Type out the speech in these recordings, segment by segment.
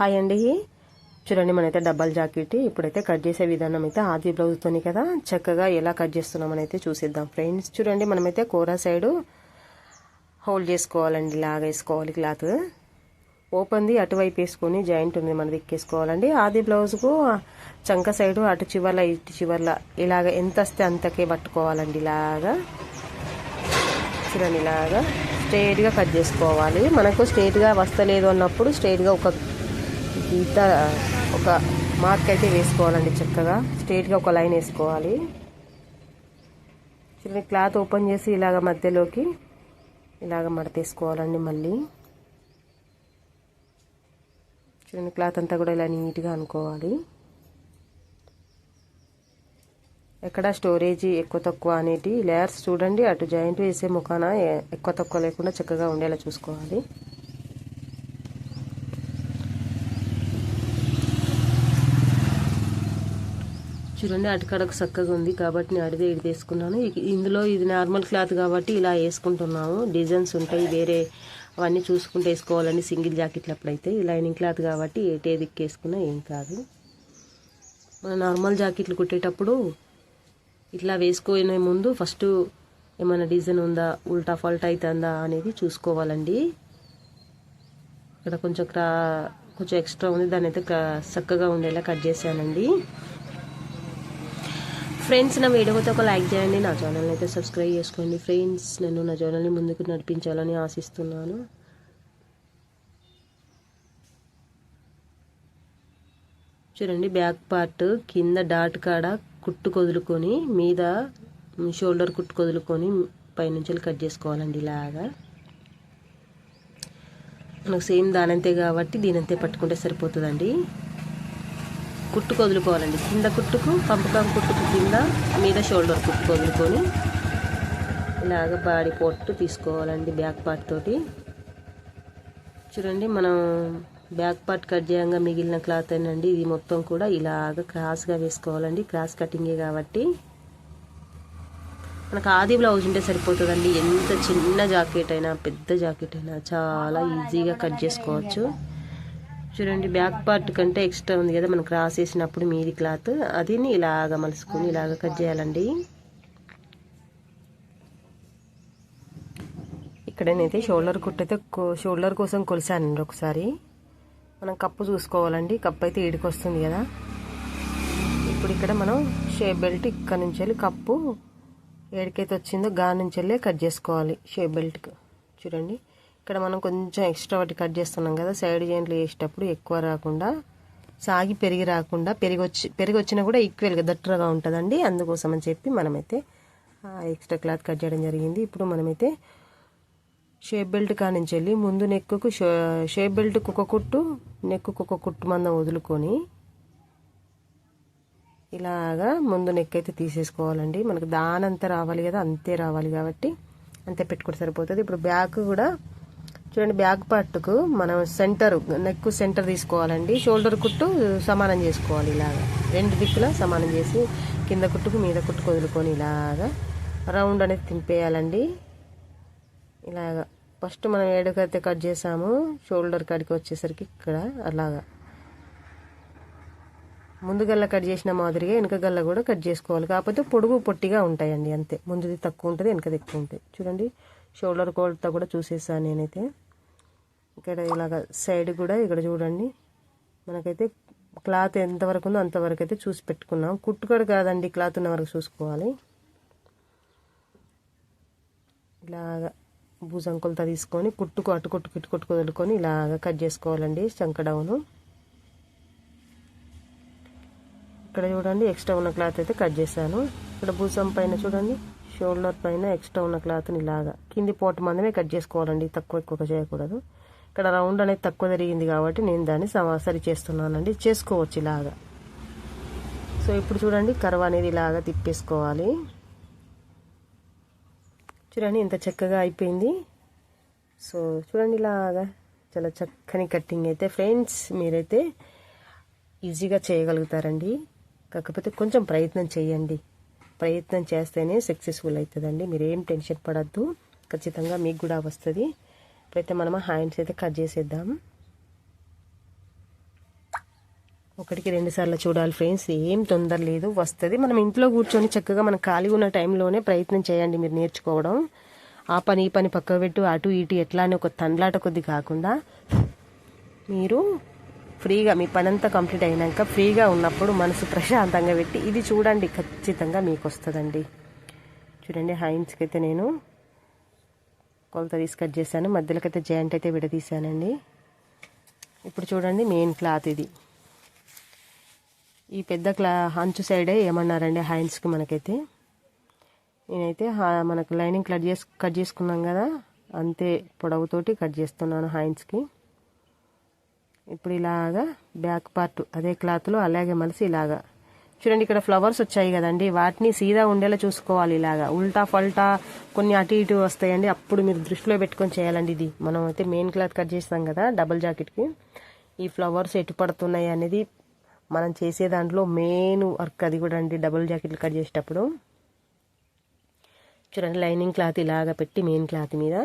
Hi అండి. చూడండి మనైతే డబ్బల్ jacket ఇప్పుడైతే కట్ చేసే విధానం అయితే ఆది బ్లౌజ్తోని కదా. చక్కగా ఎలా కట్ చేస్తున్నామని అయితే చూసేద్దాం ఫ్రెండ్స్. చూడండి మనమైతే కూర సైడు హోల్డ్ చేసుకోవాలండి లాగా వేసుకోవాలి క్లాత్ ఓపెన్ది అటువైపు వేసుకొని జాయింట్ ఉంది మనది ఎక్కేసుకోవాలండి. ఆది బ్లౌజ్కు చంక సైడు అటు చివర్ల ఇటు చివర్ల ఇలాగ ఎంత వస్తే అంతకే పట్టుకోవాలండి ఇలాగా. చూడండి ఇలాగా. స్ట్రైట్గా కట్ చేసుకోవాలి. మనకు స్ట్రైట్గా వస్తలేదు అన్నప్పుడు స్ట్రైట్గా ఒక గీత ఒక మార్క్ అయితే వేసుకోవాలండి చక్కగా. స్ట్రేట్గా ఒక లైన్ వేసుకోవాలి. చిన్న క్లాత్ ఓపెన్ చేసి ఇలాగ మధ్యలోకి ఇలాగ మడతేసుకోవాలండి మళ్ళీ. చిన్న క్లాత్ అంతా కూడా ఇలా నీట్గా అనుకోవాలి. ఎక్కడ స్టోరేజీ ఎక్కువ తక్కువ అనేటి లేయర్స్ చూడండి. అటు జాయింట్ వేసే ముఖాన ఎక్కువ తక్కువ లేకుండా చక్కగా ఉండేలా చూసుకోవాలి. చూడండి అటుకడకు చక్కగా ఉంది కాబట్టి నేను అడిదే ఇది తీసుకున్నాను. ఇందులో ఇది నార్మల్ క్లాత్ కాబట్టి ఇలా వేసుకుంటున్నాము. డిజైన్స్ ఉంటాయి వేరే అవన్నీ చూసుకుంటూ వేసుకోవాలండి సింగిల్ జాకెట్లు అప్పుడైతే. లైనింగ్ క్లాత్ కాబట్టి ఏటే దిక్కేసుకున్నా ఏం కాదు. మన నార్మల్ జాకెట్లు కుట్టేటప్పుడు ఇట్లా వేసుకునే ముందు ఫస్ట్ ఏమైనా డిజైన్ ఉందా ఉల్టా ఫాల్ట్ అవుతుందా అనేది చూసుకోవాలండి. ఇక్కడ కొంచెం క్రా కొంచెం ఎక్స్ట్రా ఉంది దాని అయితే చక్కగా ఉండేలా కట్ చేశానండి. ఫ్రెండ్స్ నా వీడియోతో ఒక లైక్ చేయండి నా ఛానల్ని అయితే సబ్స్క్రైబ్ చేసుకోండి. ఫ్రెండ్స్ నేను నా ఛానల్ని ముందుకు నడిపించాలని ఆశిస్తున్నాను. చూడండి బ్యాక్ పార్ట్ కింద డాట్ కాడ కుట్టు కొదులుకొని మీద షోల్డర్ కుట్టు కొదులుకొని పైనుంచి కట్ చేసుకోవాలండి ఇలాగా. మనకు సేమ్ దానంతే కాబట్టి దీనంతే పట్టుకుంటే సరిపోతుందండి. కుట్టు వదులుకోవాలండి కింద కుట్టుకు పంపకం కుట్టుకు కింద మీద షోల్డర్ కుట్టు వదులుకొని ఇలాగ బాడీ పొట్టు తీసుకోవాలండి బ్యాక్ పార్ట్ తోటి. చూడండి మనం బ్యాక్ పార్ట్ కట్ చేయంగా మిగిలిన క్లాత్ అండి ఇది మొత్తం కూడా ఇలాగ క్రాస్గా వేసుకోవాలండి. క్రాస్ కటింగే కాబట్టి. మనకు ఆది బ్లౌజ్ ఉంటే సరిపోతుందండి. ఎంత చిన్న జాకెట్ అయినా పెద్ద జాకెట్ అయినా చాలా ఈజీగా కట్ చేసుకోవచ్చు. చూడండి బ్యాక్ పార్ట్ కంటే ఎక్స్ట్రా ఉంది కదా మనం క్రాస్ వేసినప్పుడు మీది క్లాత్ అది ఇలాగ మలుసుకొని ఇలాగ కట్ చేయాలండి. ఇక్కడనైతే షోల్డర్ కుట్టయితే షోల్డర్ కోసం కొలిసానండి ఒకసారి. మనం కప్పు చూసుకోవాలండి కప్పు అయితే ఈడికి వస్తుంది కదా. ఇప్పుడు ఇక్కడ మనం షేప్ బెల్ట్ ఇక్కడ నుంచి వెళ్ళి కప్పు ఏడికైతే వచ్చిందో గా నుంచి వెళ్ళి కట్ చేసుకోవాలి షేప్ బెల్ట్కి చూడండి. ఇక్కడ మనం కొంచెం ఎక్స్ట్రా వాటి కట్ చేస్తున్నాం కదా సైడ్ జాయింట్లు వేసేటప్పుడు ఎక్కువ రాకుండా సాగి పెరిగి రాకుండా పెరిగి వచ్చి పెరిగి వచ్చినా కూడా ఈక్వల్గా దట్టగా ఉంటుందండి. అందుకోసం అని చెప్పి మనమైతే ఎక్స్ట్రా క్లాత్ కట్ చేయడం జరిగింది. ఇప్పుడు మనమైతే షేప్ బెల్ట్ కానించి వెళ్ళి ముందు నెక్కుకు షేప్ బెల్ట్ కుక్క కుట్టు నెక్కుకు ఒక కుట్టు మందం వదులుకొని ఇలాగా ముందు నెక్ అయితే తీసేసుకోవాలండి. మనకు దానంతా రావాలి కదా అంతే రావాలి కాబట్టి అంతే పెట్టుకుంటే సరిపోతుంది. ఇప్పుడు బ్యాక్ కూడా చూడండి బ్యాక్ పార్ట్కు మనం సెంటర్ నెక్ సెంటర్ తీసుకోవాలండి. షోల్డర్ కుట్టు సమానం చేసుకోవాలి ఇలాగా. రెండు దిక్కులా సమానం చేసి కింద కుట్టుకు మీద కుట్టుకు వదులుకొని ఇలాగా రౌండ్ అనేది తింపేయాలండి. ఇలాగా. ఫస్ట్ మనం ఏడుకైతే కట్ చేసాము షోల్డర్ కాడికి వచ్చేసరికి ఇక్కడ అలాగా. ముందు గల్ల కట్ చేసిన మాదిరిగా వెనక గల్ల కూడా కట్ చేసుకోవాలి. కాకపోతే పొడుగు పొట్టిగా ఉంటాయండి అంతే. ముందుది తక్కువ ఉంటుంది వెనకది ఎక్కువ ఉంటుంది. చూడండి షోల్డర్ కోల్తో కూడా చూసేసాను నేనైతే. ఇక్కడ ఇలాగ సైడ్ కూడా ఇక్కడ చూడండి. మనకైతే క్లాత్ ఎంతవరకు ఉందో అంతవరకు అయితే చూసి పెట్టుకున్నాం. కుట్టుకడ కాదండి క్లాత్ ఉన్న వరకు చూసుకోవాలి. ఇలాగ భూజంకులతో తీసుకొని కుట్టుకు అటు కుట్టుకు ఇటు కుట్టుకు వదులుకొని ఇలాగ కట్ చేసుకోవాలండి చంకడవును ఇక్కడ చూడండి ఎక్స్ట్రా ఉన్న క్లాత్ అయితే కట్ చేశాను. ఇక్కడ భూసం పైన చూడండి. షోల్డర్ పైన ఎక్స్ట్రా ఉన్న క్లాత్ని ఇలాగా కింది పోటు మందమే కట్ చేసుకోవాలండి. తక్కువ ఎక్కువ చేయకూడదు. ఇక్కడ రౌండ్ అనేది తక్కువ జరిగింది కాబట్టి నేను దాన్ని సరి చేస్తున్నానండి. చేసుకోవచ్చు ఇలాగా. సో ఇప్పుడు చూడండి కర్వ అనేది ఇలాగా తిప్పేసుకోవాలి. చూడండి ఇంత చక్కగా అయిపోయింది. సో చూడండి ఇలాగా చాలా చక్కని కట్టింగ్ అయితే ఫ్రెండ్స్ మీరైతే ఈజీగా చేయగలుగుతారండి. కాకపోతే కొంచెం ప్రయత్నం చేయండి. ప్రయత్నం చేస్తేనే సక్సెస్ఫుల్ అవుతుందండి మీరు ఏం టెన్షన్ పడద్దు. ఖచ్చితంగా మీకు కూడా వస్తుంది. ఇప్పుడైతే మనం హ్యాండ్స్ అయితే కట్ చేసేద్దాం. ఒకటికి రెండు సార్లు చూడాలి ఫ్రెండ్స్ ఏం తొందర లేదు. వస్తుంది. మనం ఇంట్లో కూర్చొని చక్కగా మనం ఖాళీ ఉన్న టైంలోనే ప్రయత్నం చేయండి మీరు నేర్చుకోవడం. ఆ పని ఈ పని పక్కకు పెట్టు అటు ఇటు ఎట్లా అని ఒక తండ్లాట కొద్ది కాకుండా మీరు ఫ్రీగా మీ పనంతా కంప్లీట్ అయినాక ఫ్రీగా ఉన్నప్పుడు మనసు ప్రశాంతంగా పెట్టి ఇది చూడండి ఖచ్చితంగా మీకు వస్తుందండి. చూడండి హైన్స్కి అయితే నేను కొలత తీసి కట్ చేశాను. మధ్యలోకైతే జాయింట్ అయితే విడదీశానండి. ఇప్పుడు చూడండి మెయిన్ క్లాత్ ఇది. ఈ పెద్ద క్లా అంచు సైడే ఏమన్నారండి హ్యాండ్స్కి మనకైతే? నేనైతే మనకు లైనింగ్ కట్ చేసు కట్ చేసుకున్నాం కదా అంతే పొడవుతోటి కట్ చేస్తున్నాను హ్యాండ్స్కి ఇప్పుడు ఇలాగా బ్యాక్ పార్ట్ అదే క్లాత్లో అలాగే మలిసి ఇలాగా. చూడండి ఇక్కడ ఫ్లవర్స్ వచ్చాయి కదండి. వాటిని సీదా ఉండేలా చూసుకోవాలి ఇలాగా. ఉల్టా ఫల్టా కొన్ని అటు ఇటు వస్తాయండి. అప్పుడు మీరు దృష్టిలో పెట్టుకొని చేయాలండి ఇది. మనం అయితే మెయిన్ క్లాత్ కట్ చేస్తాం కదా డబుల్ జాకెట్కి. ఈ ఫ్లవర్స్ ఎటు పడుతున్నాయి అనేది మనం చేసే దాంట్లో మెయిన్ వర్క్ అది కూడా అండి డబుల్ జాకెట్లు కట్ చేసేటప్పుడు. చూడండి లైనింగ్ క్లాత్ ఇలాగ పెట్టి మెయిన్ క్లాత్ మీద.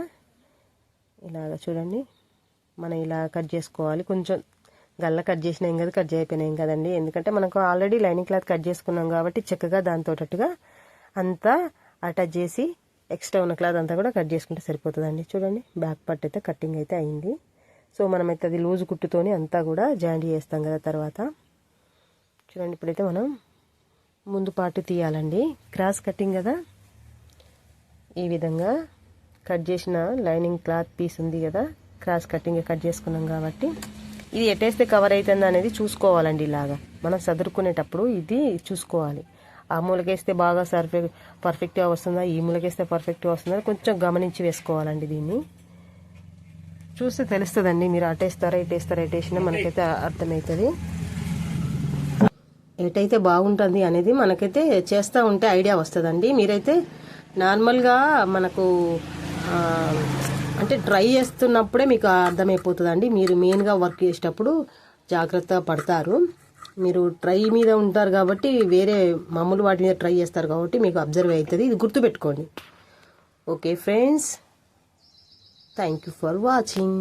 ఇలాగ చూడండి. మనం ఇలా కట్ చేసుకోవాలి. కొంచెం గల్ల కట్ చేసినాం కదా కట్ చేయపోయినాం కదండి. ఎందుకంటే మనకు ఆల్రెడీ లైనింగ్ క్లాత్ కట్ చేసుకున్నాం కాబట్టి చక్కగా దాంతోటట్టుగా అంతా అటాచ్ చేసి ఎక్స్ట్రా ఉన్న క్లాత్ అంతా కూడా కట్ చేసుకుంటే సరిపోతుందండి. చూడండి బ్యాక్ పార్ట్ అయితే కటింగ్ అయితే అయింది. సో మనమైతే అది లూజ్ కుట్టుతోని అంతా కూడా జాయింట్ చేస్తాం కదా తర్వాత. చూడండి ఇప్పుడైతే మనం ముందు పార్ట్ తీయాలండి. క్రాస్ కటింగ్ కదా. ఈ విధంగా కట్ చేసిన లైనింగ్ క్లాత్ పీస్ ఉంది కదా. క్రాస్ కటింగ్ కట్ చేసుకున్నాం కాబట్టి ఇది ఎటేస్తే కవర్ అవుతుంది అనేది చూసుకోవాలండి ఇలాగా. మనం చదురుకునేటప్పుడు ఇది చూసుకోవాలి. ఆ మూలకేస్తే బాగా సర్ఫెక్ట్ పర్ఫెక్ట్గా వస్తుందా? ఈ మూలకేస్తే పర్ఫెక్ట్గా వస్తుందా? కొంచెం గమనించి వేసుకోవాలండి దీన్ని. చూస్తే తెలుస్తుందండి మీరు అటేస్తారా ఇటేస్తారా ఎటేసినా మనకైతే అర్థమవుతుంది. ఎటైతే బాగుంటుంది అనేది మనకైతే చేస్తూ ఉంటే ఐడియా వస్తుందండి. మీరైతే నార్మల్గా మనకు అంటే ట్రై చేస్తున్నప్పుడే మీకు అర్థమైపోతుందండి. మీరు మెయిన్గా వర్క్ చేసేటప్పుడు జాగ్రత్త పడతారు. మీరు ట్రై మీద ఉంటారు కాబట్టి వేరే మామూలు వాటి మీద ట్రై చేస్తారు కాబట్టి మీకు అబ్జర్వ్ అవుతుంది. ఇది గుర్తుపెట్టుకోండి. Okay friends thank you for watching